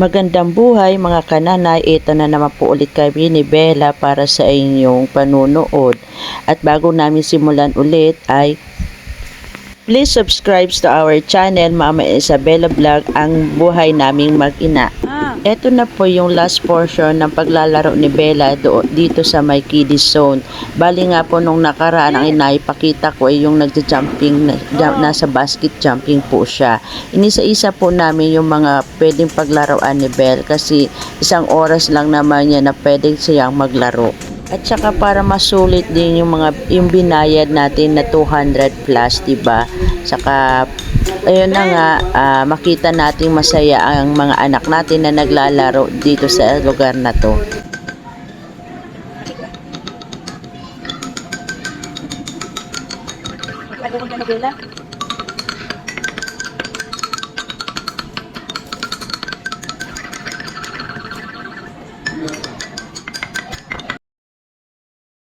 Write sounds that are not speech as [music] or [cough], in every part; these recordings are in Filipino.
Magandang buhay mga kananay, ito na naman po ulit kami ni Bella para sa inyong panunood. At bago namin simulan ulit ay please subscribe to our channel Mama Isabella Vlog ang buhay naming mag-ina. Ito na po yung last portion ng paglalaro ni Bella do, dito sa my kiddie zone. Bali nga po nung nakaraan ang inaipakita ko ay yung nagja-jumping, na, jump- nasa basket jumping po siya. Inisa-isa po namin yung mga pwedeng paglaruan ni Belle kasi isang oras lang naman niya na pwedeng siyang maglaro. At saka para masulit din yung mga yung binayad natin na 200 plus, 'di ba? Saka ayun na nga ah, makita nating masaya ang mga anak natin na naglalaro dito sa lugar na 'to.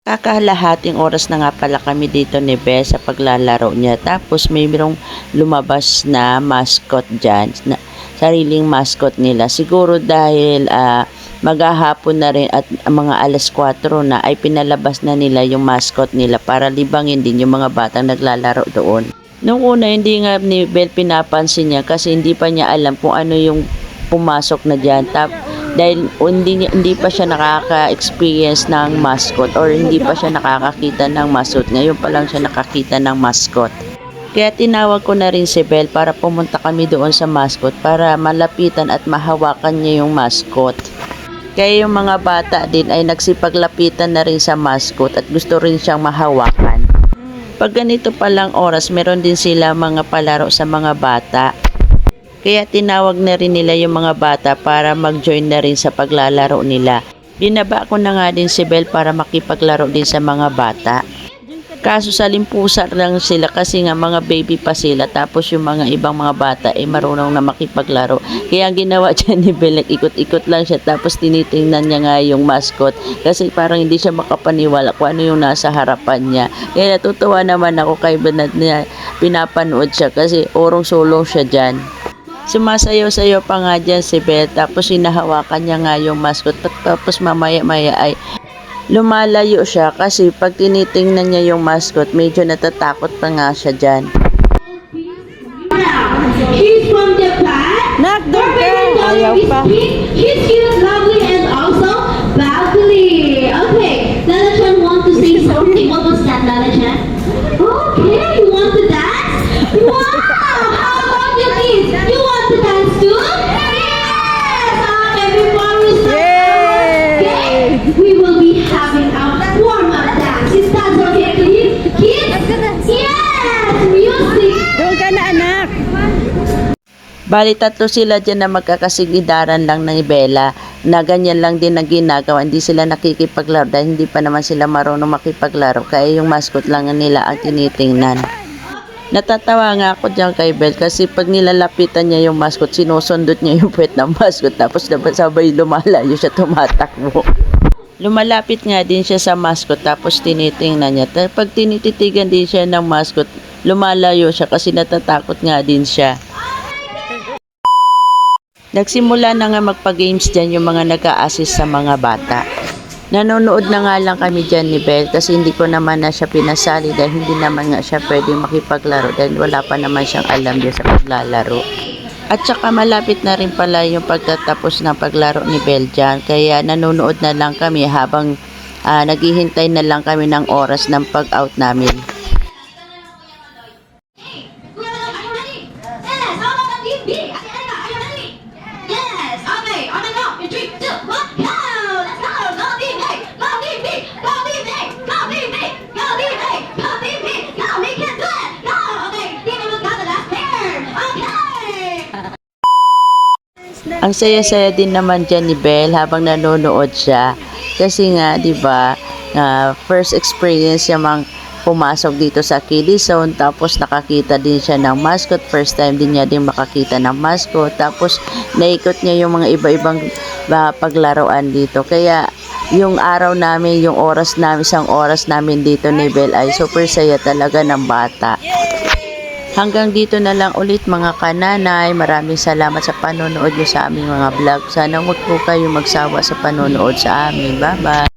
Kakalahating oras na nga pala kami dito ni Beth sa paglalaro niya. Tapos may merong lumabas na mascot dyan. Na, sariling mascot nila. Siguro dahil ah, maghahapon na rin at mga alas 4 na ay pinalabas na nila yung mascot nila para libangin din yung mga batang naglalaro doon. Nung una hindi nga ni Bel pinapansin niya kasi hindi pa niya alam kung ano yung pumasok na dyan. Tap, dahil hindi, hindi pa siya nakaka-experience ng mascot or hindi pa siya nakakakita ng mascot. Ngayon pa lang siya nakakita ng mascot. Kaya tinawag ko na rin si Belle para pumunta kami doon sa mascot para malapitan at mahawakan niya yung mascot. Kaya yung mga bata din ay nagsipaglapitan na rin sa mascot at gusto rin siyang mahawakan. Pag ganito palang oras, meron din sila mga palaro sa mga bata. Kaya tinawag na rin nila yung mga bata para mag-join na rin sa paglalaro nila. Binaba ko na nga din si Belle para makipaglaro din sa mga bata. Kaso sa limpusa lang sila kasi nga mga baby pa sila tapos yung mga ibang mga bata ay marunong na makipaglaro. Kaya ang ginawa [laughs] dyan ni Belle, ikot-ikot lang siya tapos tinitingnan niya nga yung mascot kasi parang hindi siya makapaniwala kung ano yung nasa harapan niya. Kaya natutuwa naman ako kay Bernard na pinapanood siya kasi orong-sulong siya dyan. Sumasayaw-sayaw pa nga dyan si Belle tapos hinahawakan niya nga yung mascot tapos mamaya-maya ay lumalayo siya kasi pag tinitingnan niya yung mascot medyo natatakot pa nga siya dyan. She's from Japan. Ayaw is pa. pink. She's cute, lovely, and also balcony. Okay, Lala Chan want to say something. What was that, Lala Bali tatlo sila dyan na magkakasigidaran lang ng Bella na ganyan lang din ang ginagawa. Hindi sila nakikipaglaro dahil hindi pa naman sila marunong makipaglaro. Kaya yung mascot lang nila ang tinitingnan. Natatawa nga ako dyan kay Belle kasi pag nilalapitan niya yung mascot, sinusundot niya yung puwet ng mascot tapos sabay lumalayo siya tumatakbo. Lumalapit nga din siya sa mascot tapos tinitingnan niya. Pag tinititigan din siya ng mascot, lumalayo siya kasi natatakot nga din siya. Nagsimula na nga magpa-games dyan yung mga nag assist sa mga bata. Nanonood na nga lang kami dyan ni Belle kasi hindi ko naman na siya pinasali dahil hindi naman nga siya pwede makipaglaro dahil wala pa naman siyang alam dyan sa paglalaro. At saka malapit na rin pala yung pagtatapos ng paglaro ni Belle dyan kaya nanonood na lang kami habang ah, naghihintay na lang kami ng oras ng pag-out namin. Ang saya-saya din naman dyan ni Belle habang nanonood siya. Kasi nga, di ba, ah, first experience niya mang pumasok dito sa kiddie zone tapos nakakita din siya ng mascot first time din niya din makakita ng mascot tapos naikot niya yung mga iba-ibang ah, paglaruan dito kaya yung araw namin, yung oras namin, isang oras namin dito ni Bel ay super saya talaga ng bata. Hanggang dito na lang ulit mga kananay. Maraming salamat sa panonood nyo sa aming mga vlog. Sana huwag po kayo magsawa sa panonood sa amin. Bye-bye!